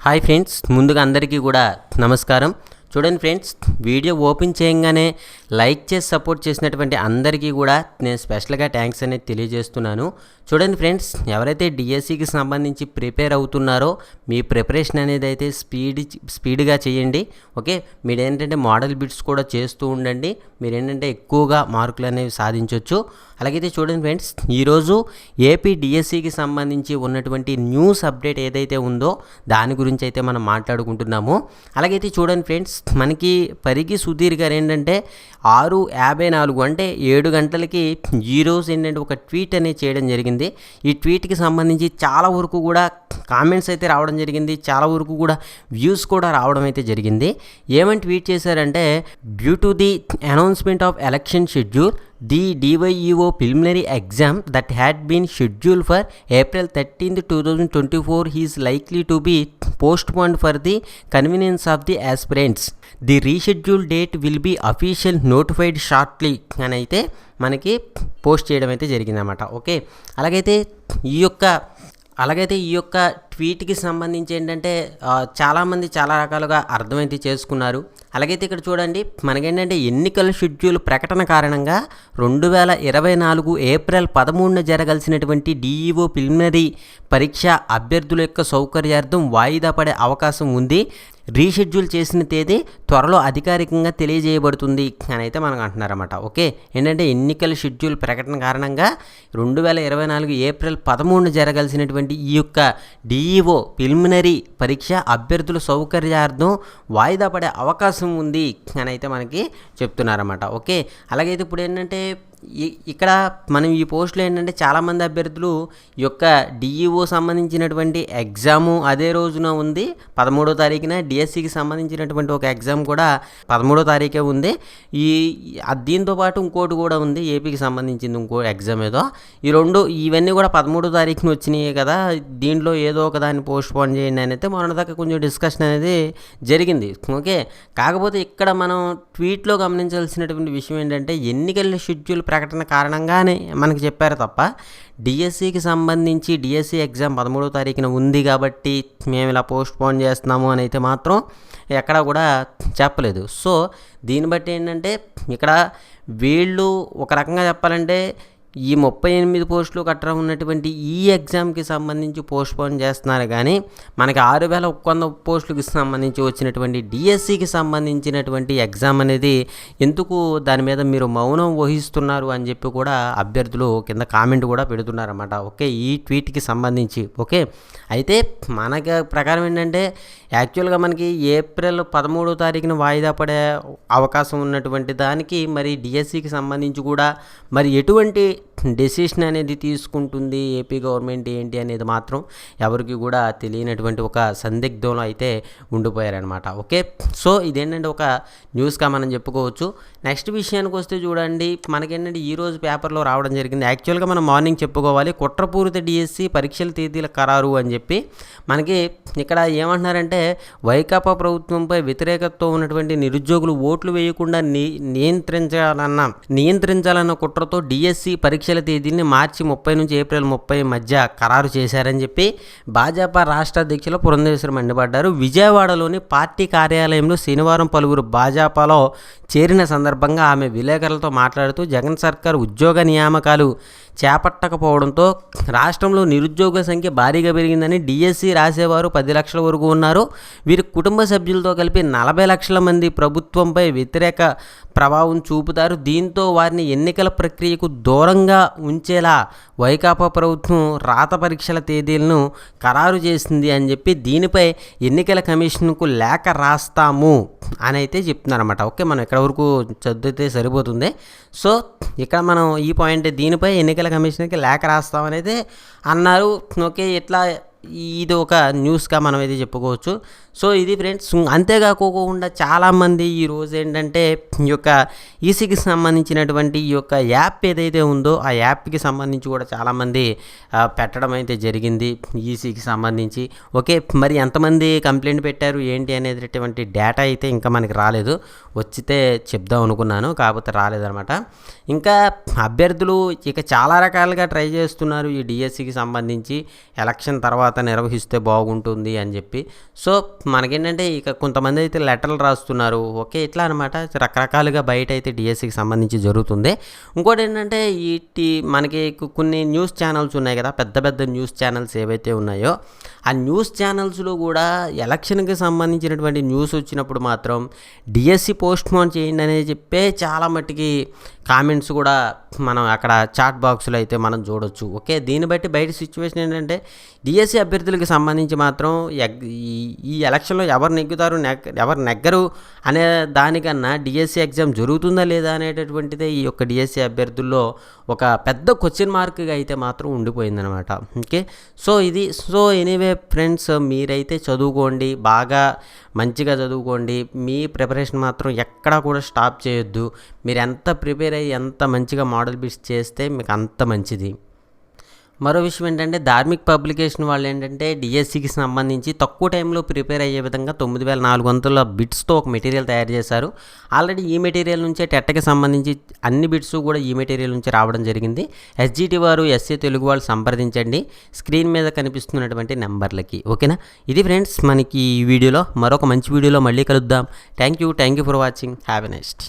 Hi friends ముందుగా అందరికీ కూడా నమస్కారం. చూడండి ఫ్రెండ్స్ వీడియో ఓపెన్ చేయంగానే లైక్ చేసి సపోర్ట్ చేసినటువంటి అందరికీ కూడా నేను స్పెషల్గా థ్యాంక్స్ అనేది తెలియజేస్తున్నాను. చూడండి ఫ్రెండ్స్ ఎవరైతే డిఎస్సికి సంబంధించి ప్రిపేర్ అవుతున్నారో మీ ప్రిపరేషన్ అనేది అయితే స్పీడ్ స్పీడ్గా చేయండి. ఓకే మీరు ఏంటంటే మోడల్ బిట్స్ కూడా చేస్తూ ఉండండి. మీరు ఏంటంటే ఎక్కువగా మార్కులు అనేవి సాధించవచ్చు అలాగైతే చూడండి ఫ్రెండ్స్ ఈరోజు ఏపీ డిఎస్సికి సంబంధించి ఉన్నటువంటి న్యూస్ అప్డేట్ ఏదైతే ఉందో దాని గురించి అయితే మనం మాట్లాడుకుంటున్నాము. అలాగైతే చూడండి ఫ్రెండ్స్ మనకి పరిగి సుధీర్ గారు ఏంటంటే ఆరు యాభై నాలుగు అంటే ఏడు గంటలకి ఈరోజు ఏంటంటే ఒక ట్వీట్ అనేది చేయడం జరిగింది. ఈ ట్వీట్కి సంబంధించి చాలా వరకు కూడా కామెంట్స్ అయితే రావడం జరిగింది. చాలా వరకు కూడా వ్యూస్ కూడా రావడం అయితే జరిగింది. ఏమని ట్వీట్ చేశారంటే due to the announcement of election schedule the DYEO preliminary exam that had been schedule for April thirteenth two thousand twenty four he's likely to be postpone for the convenience of the aspirants. The reschedule date will be official notified shortly అని అయితే మనకి post చేయడం అయితే జరిగిందన్నమాట. Okay? అలాగైతే ఈ యొక్క అలాగైతే ఈ యొక్క ట్వీట్కి సంబంధించి ఏంటంటే చాలామంది చాలా రకాలుగా అర్థమైతే చేసుకున్నారు. అలాగైతే ఇక్కడ చూడండి మనకేంటంటే ఎన్నికల షెడ్యూల్ ప్రకటన కారణంగా రెండు వేల ఇరవై నాలుగు ఏప్రిల్ పదమూడున జరగాల్సినటువంటి డిఈఓ ప్రిలిమినరీ పరీక్ష అభ్యర్థుల యొక్క సౌకర్యార్థం వాయిదా పడే అవకాశం ఉంది. రీషెడ్యూల్ చేసిన తేదీ త్వరలో అధికారికంగా తెలియజేయబడుతుంది అని అయితే మనకు అంటున్నారన్నమాట. ఓకే? ఏంటంటే ఎన్నికల షెడ్యూల్ ప్రకటన కారణంగా రెండు వేల ఇరవై నాలుగు ఏప్రిల్ పదమూడున జరగాల్సినటువంటి ఈ యొక్క డిఈఓ ప్రిలిమినరీ పరీక్ష అభ్యర్థుల సౌకర్యార్థం వాయిదా పడే అవకాశం ఉంది అని అయితే మనకి చెప్తున్నారన్నమాట. ఓకే? అలాగైతే ఇప్పుడు ఏంటంటే ఇక్కడ మనం ఈ పోస్టులో ఏంటంటే చాలామంది అభ్యర్థులు ఈ యొక్క డిఈఓ సంబంధించినటువంటి ఎగ్జాము అదే రోజున ఉంది. పదమూడో తారీఖున డిఎస్సికి సంబంధించినటువంటి ఒక ఎగ్జామ్ కూడా పదమూడో తారీఖే ఉంది. ఈ దీంతో పాటు ఇంకోటి కూడా ఉంది. ఏపీకి సంబంధించింది ఇంకో ఎగ్జామ్ ఏదో. ఈ రెండు ఇవన్నీ కూడా పదమూడో తారీఖున వచ్చినాయి కదా. దీంట్లో ఏదో ఒక దాన్ని పోస్ట్ పోన్ చేయండి అని అయితే మొన్న దాకా కొంచెం డిస్కషన్ అనేది జరిగింది. ఓకే. కాకపోతే ఇక్కడ మనం ట్వీట్లో గమనించాల్సినటువంటి విషయం ఏంటంటే ఎన్నికల షెడ్యూల్ ప్రకటన కారణంగానే మనకి చెప్పారు తప్ప డిఎస్సికి సంబంధించి డిఎస్సి ఎగ్జామ్ పదమూడో తారీఖున ఉంది కాబట్టి మేము ఇలా పోస్ట్ పోన్ చేస్తున్నాము అని అయితే మాత్రం ఎక్కడా కూడా చెప్పలేదు. సో దీన్ని బట్టి ఏంటంటే ఇక్కడ వీళ్ళు ఒక రకంగా చెప్పాలంటే ఈ ముప్పై ఎనిమిది పోస్టులు కట్టడం ఉన్నటువంటి ఈ ఎగ్జామ్కి సంబంధించి పోస్ట్ పోన్ చేస్తున్నారు కానీ మనకి ఆరు వేల ఒక్క వంద పోస్టులకు సంబంధించి వచ్చినటువంటి డిఎస్సికి సంబంధించినటువంటి ఎగ్జామ్ అనేది ఎందుకు దాని మీద మీరు మౌనం వహిస్తున్నారు అని చెప్పి కూడా అభ్యర్థులు కింద కామెంట్ కూడా పెడుతున్నారన్నమాట. ఓకే ఈ ట్వీట్కి సంబంధించి. ఓకే అయితే మనకి ప్రకారం ఏంటంటే యాక్చువల్గా మనకి ఏప్రిల్ పదమూడో తారీఖున వాయిదా పడే అవకాశం ఉన్నటువంటి దానికి మరి డిఎస్సికి సంబంధించి కూడా మరి ఎటువంటి డెసిషన్ అనేది తీసుకుంటుంది ఏపీ గవర్నమెంట్ ఏంటి అనేది మాత్రం ఎవరికి కూడా తెలియనటువంటి ఒక సందిగ్ధంలో అయితే ఉండిపోయారనమాట ఓకే? సో ఇదేంటంటే ఒక న్యూస్గా మనం చెప్పుకోవచ్చు. నెక్స్ట్ విషయానికి వస్తే చూడండి మనకేంటంటే ఈరోజు పేపర్లో రావడం జరిగింది. యాక్చువల్గా మనం మార్నింగ్ చెప్పుకోవాలి కుట్రపూరిత డిఎస్సి పరీక్షల తేదీల ఖరారు అని చెప్పి. మనకి ఇక్కడ ఏమంటున్నారంటే వైకాపా ప్రభుత్వంపై వ్యతిరేకతతో ఉన్నటువంటి నిరుద్యోగులు ఓట్లు వేయకుండా ని నియంత్రించాలన్న నియంత్రించాలన్న కుట్రతో డిఎస్సి పరీక్షల తేదీని మార్చి ముప్పై నుంచి ఏప్రిల్ ముప్పై మధ్య ఖరారు చేశారని చెప్పి భాజపా రాష్ట్ర అధ్యక్షులు పురంధేశ్వరం మండిపడ్డారు. విజయవాడలోని పార్టీ కార్యాలయంలో శనివారం పలువురు భాజపాలో చేరిన సందర్భంగా ఆమె విలేకరులతో మాట్లాడుతూ జగన్ సర్కార్ ఉద్యోగ నియామకాలు చేపట్టకపోవడంతో రాష్ట్రంలో నిరుద్యోగుల సంఖ్య భారీగా పెరిగిందని డిఎస్సి రాసేవారు పది లక్షల వరకు ఉన్నారు. వీరి కుటుంబ సభ్యులతో కలిపి నలభై లక్షల మంది ప్రభుత్వంపై వ్యతిరేక ప్రభావం చూపుతారు. దీంతో వారిని ఎన్నికల ప్రక్రియకు దూరంగా ఉంచేలా వైకాపా ప్రభుత్వం రాత పరీక్షల తేదీలను ఖరారు చేసింది అని చెప్పి దీనిపై ఎన్నికల కమిషన్కు లేఖ రాస్తాము అని అయితే చెప్తున్నారన్నమాట. ఓకే మనం ఇక్కడ వరకు చదివితే సరిపోతుంది. సో ఇక్కడ మనం ఈ పాయింట్ దీనిపై ఎన్నికల కమిషన్కి లేఖ రాస్తామని అయితే అన్నారు. ఓకే ఇట్లా ఇది ఒక న్యూస్గా మనం అయితే చెప్పుకోవచ్చు. సో ఇది ఫ్రెండ్స్ అంతేకాకోకుండా చాలామంది ఈరోజు ఏంటంటే ఈ యొక్క ఈసీకి సంబంధించినటువంటి ఈ యొక్క యాప్ ఏదైతే ఉందో ఆ యాప్కి సంబంధించి కూడా చాలామంది పెట్టడం అయితే జరిగింది ఈసీకి సంబంధించి. ఓకే మరి ఎంతమంది కంప్లైంట్ పెట్టారు ఏంటి అనేటటువంటి డేటా అయితే ఇంకా మనకి రాలేదు. వచ్చితే చెప్దాం అనుకున్నాను కాకపోతే రాలేదనమాట ఇంకా అభ్యర్థులు ఇక చాలా రకాలుగా ట్రై చేస్తున్నారు ఈ డిఎస్సికి సంబంధించి. ఎలక్షన్ తర్వాత నిర్వహిస్తే బాగుంటుంది అని చెప్పి. సో మనకేంటంటే ఇక కొంతమంది అయితే లెటర్లు రాస్తున్నారు. ఓకే ఇట్లా అనమాట రకరకాలుగా బయట అయితే డిఎస్సికి సంబంధించి జరుగుతుంది. ఇంకోటి ఏంటంటే ఈ మనకి కొన్ని న్యూస్ ఛానల్స్ ఉన్నాయి కదా పెద్ద పెద్ద న్యూస్ ఛానల్స్ ఏవైతే ఉన్నాయో ఆ న్యూస్ ఛానల్స్లో కూడా ఎలక్షన్కి సంబంధించినటువంటి న్యూస్ వచ్చినప్పుడు మాత్రం డిఎస్సి పోస్ట్ పోన్ చేయండి అనేది చెప్పే చాలా మట్టుకి కామెంట్స్ కూడా మనం అక్కడ చాట్ బాక్స్లో అయితే మనం చూడొచ్చు. ఓకే దీన్ని బట్టి బయట సిచ్యువేషన్ ఏంటంటే డిఎస్సి అభ్యర్థులకు సంబంధించి మాత్రం ఎగ్- ఈ- ఈ ఎలక్షన్లో ఎవరు నెగ్గుతారు నెగ్ ఎవరు నెగ్గరు అనే దానికన్నా డిఎస్సి ఎగ్జామ్ జరుగుతుందా లేదా అనేటటువంటిదే ఈ యొక్క డిఎస్సి అభ్యర్థుల్లో ఒక పెద్ద క్వశ్చన్ మార్క్గా అయితే మాత్రం ఉండిపోయిందనమాట ఓకే సో ఇది సో ఎనీవే ఫ్రెండ్స్ మీరైతే చదువుకోండి బాగా మంచిగా చదువుకోండి. మీ ప్రిపరేషన్ మాత్రం ఎక్కడా కూడా స్టాప్ చేయొద్దు. మీరు ఎంత ప్రిపేర్ అయ్యి ఎంత మంచిగా మోడల్ బిట్స్ చేస్తే మీకు అంత మంచిది. మరో విషయం ఏంటంటే ధార్మిక్ పబ్లికేషన్ వాళ్ళు ఏంటంటే డిఎస్సికి సంబంధించి తక్కువ టైంలో ప్రిపేర్ అయ్యే విధంగా తొమ్మిది వేల నాలుగు వందల బిట్స్తో ఒక మెటీరియల్ తయారు చేశారు. ఆల్రెడీ ఈ మెటీరియల్ నుంచే టెట్టకి సంబంధించి అన్ని బిట్స్ కూడా ఈ మెటీరియల్ నుంచి రావడం జరిగింది. ఎస్జిటి వారు ఎస్ఏ తెలుగు వాళ్ళు సంప్రదించండి. స్క్రీన్ మీద కనిపిస్తున్నటువంటి నెంబర్లకి ఓకేనా? ఇది ఫ్రెండ్స్ మనకి ఈ వీడియోలో మరొక మంచి వీడియోలో మళ్ళీ కలుద్దాం. Thank you thank you for watching. Have a next